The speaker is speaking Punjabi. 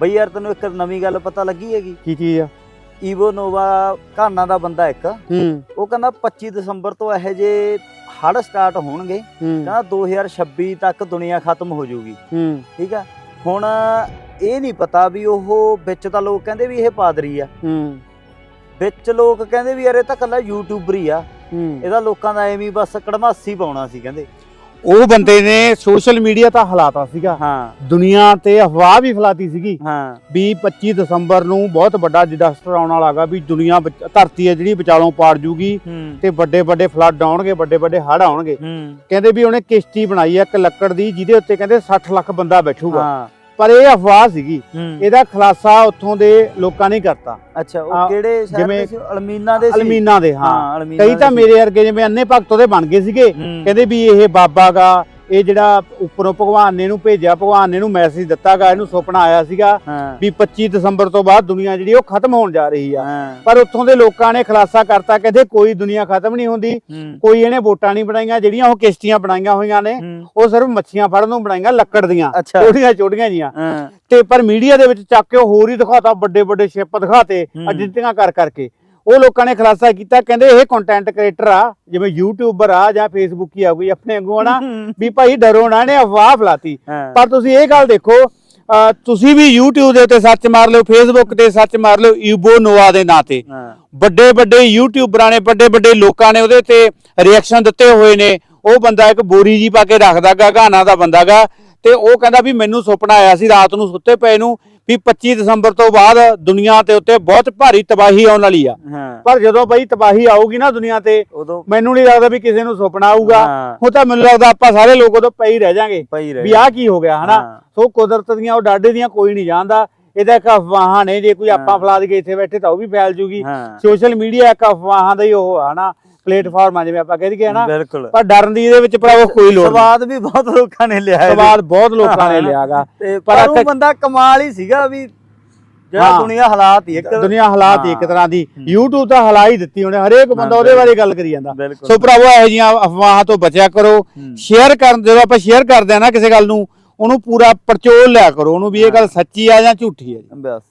ਬਈ ਯਾਰ ਤੈਨੂੰ ਇੱਕ ਨਵੀਂ ਗੱਲ ਪਤਾ ਲੱਗੀ ਹੈਗੀ? ਕੀ ਚੀਜ਼ ਆ? ਈਵੋ ਨੋਵਾ ਘਾਨਾ ਦਾ ਬੰਦਾ ਇੱਕ। ਹੂੰ। ਉਹ ਕਹਿੰਦਾ 25 ਦਸੰਬਰ ਤੋਂ ਇਹੋ ਜੇ ਹੜ ਸਟਾਰਟ ਹੋਣਗੇ ਕਹਿੰਦਾ 2026 ਤੱਕ ਦੁਨੀਆ ਖਤਮ ਹੋ ਜਾਊਗੀ। ਹੂੰ। ਠੀਕ ਆ? ਹੁਣ ਇਹ ਨਹੀਂ ਪਤਾ ਵੀ ਉਹ ਵਿੱਚ ਤਾਂ ਲੋਕ ਕਹਿੰਦੇ ਵੀ ਇਹ ਪਾਦਰੀ ਆ। ਹੂੰ। ਵਿੱਚ ਲੋਕ ਕਹਿੰਦੇ ਵੀ ਯਾਰ ਇਹ ਤਾਂ ਕੱਲਾ ਯੂਟਿਊਬਰ ਹੀ ਆ। ਇਹਦਾ ਲੋਕਾਂ ਦਾ ਐਵੇਂ ਬਸ ਕੜਮਾਸੀ ਪਾਉਣਾ ਸੀ ਕਹਿੰਦੇ। ਉਹ ਬੰਦੇ ਨੇ ਸੋਸ਼ਲ ਮੀਡੀਆ ਤਾਂ ਹਲਾਤਾ ਸੀਗਾ। ਹਾਂ। ਦੁਨੀਆ ਤੇ ਅਫਵਾਹ ਵੀ ਫੈਲਾਤੀ ਸੀਗੀ ਹਾਂ। ਵੀ 25 ਦਸੰਬਰ ਨੂੰ ਬਹੁਤ ਵੱਡਾ ਡਿਜ਼ਾਸਟਰ ਆਉਣ ਵਾਲਾ ਹੈਗਾ ਵੀ ਦੁਨੀਆ ਵਿੱਚ- ਧਰਤੀ ਹੈ ਜਿਹੜੀ ਵਿਚਾਲੋਂ ਪਾੜ ਜੂਗੀ ਹੂੰ। ਤੇ ਵੱਡੇ ਵੱਡੇ ਫਲੱਡ ਆਉਣਗੇ ਵੱਡੇ ਵੱਡੇ ਹੜ੍ਹ ਆਉਣਗੇ। ਹੂੰ। ਕਹਿੰਦੇ ਵੀ ਉਹਨੇ ਕਿਸ਼ਤੀ ਬਣਾਈ ਹੈ ਇੱਕ ਲੱਕੜ ਦੀ ਜਿਹਦੇ ਉੱਤੇ ਕਹਿੰਦੇ 60 ਲੱਖ ਬੰਦਾ ਬੈਠੂਗਾ। ਹਾਂ। ਪਰ ਇਹ ਅਫਵਾਹ ਸੀਗੀ। ਹੂੰ। ਇਹਦਾ ਖੁਲਾਸਾ ਉੱਥੋਂ ਦੇ ਲੋਕਾਂ ਨੇ ਕਰਤਾ। ਅੱਛਾ ਉਹ ਕਿਹੜੇ ਸ਼ਹਿਰ ਦੇ ਸੀ? ਅਲਮੀਨਾ ਦੇ ਸੀ? ਅਲਮੀਨਾ ਦੇ ਹਾਂ ਅਲਮੀਨਾ ਕਈ ਤਾਂ ਦੇ ਸੀ। ਮੇਰੇ ਵਰਗੇ ਜਿਵੇਂ ਅੰਨੇ ਭਗਤ ਉਹਦੇ ਬਣ ਗਏ ਸੀਗੇ। ਹੂੰ, ਕਹਿੰਦੇ ਵੀ ਇਹ ਬਾਬਾ ਗਾ ਇਹ ਜਿਹੜਾ ਉੱਪਰੋਂ ਭਗਵਾਨ ਨੇ ਇਹਨੂੰ ਭੇਜਿਆ ਭਗਵਾਨ ਨੇ ਇਹਨੂੰ ਮੈਸੇਜ ਦਿੱਤਾਗਾ ਇਹਨੂੰ ਸੁਪਨਾ ਆਇਆ ਸੀਗਾ ਵੀ 25 ਦਸੰਬਰ ਤੋਂ ਬਾਅਦ ਦੁਨੀਆ ਜਿਹੜੀ ਉਹ ਖਤਮ ਹੋਣ ਜਾ ਰਹੀ ਆ। ਪਰ ਉੱਥੋਂ ਦੇ ਲੋਕਾਂ ਨੇ ਖੁਲਾਸਾ ਕਰਤਾ ਕਹਿੰਦੇ ਕੋਈ ਦੁਨੀਆ ਖਤਮ ਨਹੀਂ ਹੁੰਦੀ ਕੋਈ ਇਹਨੇ ਵੋਟਾਂ ਨਹੀਂ ਬਣਾਈਆਂ ਜਿਹੜੀਆਂ ਉਹ ਕਿਸ਼ਤੀਆਂ ਬਣਾਈਆਂ ਹੋਈਆਂ ਨੇ ਉਹ ਸਿਰਫ ਮੱਛੀਆਂ ਫੜਨ ਨੂੰ ਬਣਾਈਆਂ ਲੱਕੜ ਦੀਆਂ ਛੋਟੀਆਂ ਛੋਟੀਆਂ ਜੀਆਂ। ਤੇ ਪਰ ਮੀਡੀਆ ਦੇ ਵਿੱਚ ਚੱਕ ਕੇ ਉਹ ਹੋਰ ਹੀ ਦਿਖਾਤਾ ਵੱਡੇ ਵੱਡੇ ਸ਼ਿਪ ਦਿਖਾਤੇ। ਅਡਿਟਿੰਗਾਂ ਕਰ ਕਰਕੇ। ਉਹ ਲੋਕਾਂ ਨੇ ਖੁਲਾਸਾ ਕੀਤਾ ਕਹਿੰਦੇ ਇਹ ਕੰਟੈਂਟ ਕ੍ਰੀਏਟਰ ਆ ਜਿਵੇਂ ਯੂਟਿਊਬਰ ਆ ਜਾਂ ਫੇਸਬੁੱਕੀ ਆ ਕੋਈ ਆਪਣੇ ਵਾਂਗੂ ਹਨਾ ਵੀ ਭਾਈ ਡਰੋ ਨਾ ਨੇ ਅਫਵਾਹ ਫਲਾਤੀ। ਹਾਂ। ਪਰ ਤੁਸੀਂ ਇਹ ਗੱਲ ਦੇਖੋ ਤੁਸੀਂ ਵੀ YouTube ਦੇ ਉੱਤੇ ਸਰਚ ਮਾਰ ਲਿਓ Facebook ਤੇ ਸਰਚ ਮਾਰ ਲਿਓ ਈਬੋ ਨੋਆ ਦੇ ਨਾਂ ਤੇ। ਹਾਂ। ਵੱਡੇ ਵੱਡੇ ਯੂਟਿਊਬਰਾਂ ਨੇ ਵੱਡੇ ਵੱਡੇ ਲੋਕਾਂ ਨੇ ਉਹਦੇ ਤੇ ਰਿਐਕਸ਼ਨ ਦਿੱਤੇ ਹੋਏ ਨੇ। ਉਹ ਬੰਦਾ ਇੱਕ ਬੋਰੀ ਜੀ ਪਾ ਕੇ ਰੱਖਦਾਗਾ ਗਾਣਾ ਦਾ ਬੰਦਾਗਾ ਤੇ ਉਹ ਕਹਿੰਦਾ ਵੀ ਮੈਨੂੰ ਸੁਪਨਾ ਆਇਆ ਸੀ ਰਾਤ ਨੂੰ ਸੁੱਤੇ ਪਏ ਨੂੰ ਵੀ 25 ਦਸੰਬਰ ਤੋਂ ਬਾਅਦ ਦੁਨੀਆ ਤੇ ਉੱਤੇ ਬਹੁਤ ਭਾਰੀ ਤਬਾਹੀ ਆਉਣ ਵਾਲੀ ਆ। ਪਰ ਜਦੋਂ ਬਈ ਤਬਾਹੀ ਆਊਗੀ ਨਾ ਦੁਨੀਆ ਤੇ ਮੈਨੂੰ ਨਹੀਂ ਲੱਗਦਾ ਵੀ ਕਿਸੇ ਨੂੰ ਸੁਪਨਾ ਆਊਗਾ। ਹਾਂ। ਉਹ ਤਾਂ ਮੈਨੂੰ ਲੱਗਦਾ ਆਪਾਂ ਸਾਰੇ ਲੋਕ ਉਦੋਂ ਪਈ ਰਹਿ ਜਾਾਂਗੇ। ਵੀ ਆਹ ਕੀ ਹੋ ਗਿਆ ਹਨਾ। ਸੋ ਕੁਦਰਤ ਦੀਆਂ ਉਹ ਡਾਡੇ ਦੀਆਂ ਕੋਈ ਨਹੀਂ ਜਾਣਦਾ। ਇਹਦਾ ਇੱਕ ਅਫਵਾਹਾਂ ਨੇ ਜੇ ਕੋਈ ਆਪਾਂ ਹਾਂ। ਫਲਾਦ ਕੇ ਇੱਥੇ ਬੈਠੇ ਤਾਂ ਉਹ ਵੀ ਫੈਲ ਜੂਗੀ। ਸੋਸ਼ਲ ਮੀਡੀਆ ਇੱਕ ਅਫਵਾਹਾਂ ਦਾ ਹੀ ਉਹ ਹਨਾ? ਪਲੇਟਫਾਰਮ ਆ ਜਿਵੇਂ ਆਪਾਂ ਕਹਿ ਦਈਏ ਹਨਾ। ਬਿਲਕੁਲ। ਪਰ ਡਰਨ ਦੀ ਇਹਦੇ ਵਿੱਚ ਭਰਾਵੋ ਕੋਈ ਲੋੜ ਸਵਾਦ ਵੀ ਬਹੁਤ ਲੋਕਾਂ ਨੇ ਲਿਆ। ਸਵਾਲ ਬਹੁਤ ਲੋਕਾਂ ਨੇ। ਲਿਆਗਾ। ਪਰ ਉਹ ਬੰਦਾ ਕਮਾਲ ਹੀ ਸੀਗਾ ਵੀ ਜਿਹੜਾ। ਦੁਨੀਆ ਹਾਲਾਤ ਹੀ ਇੱਕ ਦੁਨੀਆ ਹਾਲਾਤ ਹੀ ਇੱਕ। ਤਰ੍ਹਾਂ ਦੀ। YouTube ਤਾਂ ਹਲਾ ਹੀ ਦਿੱਤੀ ਉਹਨੇ ਹਰੇਕ ਬੰਦਾ ਉਹਦੇ ਬਾਰੇ ਗੱਲ ਕਰੀ ਜਾਂਦਾ। ਸੋ ਭਰਾਵੋ ਇਹੋ ਜਿਹੀਆਂ ਅਫਵਾਹਾਂ ਤੋਂ ਬਚਿਆ ਕਰੋ। ਸ਼ੇਅਰ ਕਰਨ ਜਦੋਂ ਆਪਾਂ ਸ਼ੇਅਰ ਕਰਦੇ ਆ ਨਾ ਕਿਸੇ ਗੱਲ ਨੂੰ ਉਹਨੂੰ ਪੂਰਾ ਪਰਚੋਲ ਲਿਆ ਕਰੋ। ਉਹਨੂੰ ਵੀ ਇਹ ਗੱਲ ਸੱਚੀ ਆ ਜਾਂ ਝੂਠੀ ਆ ਬਸ।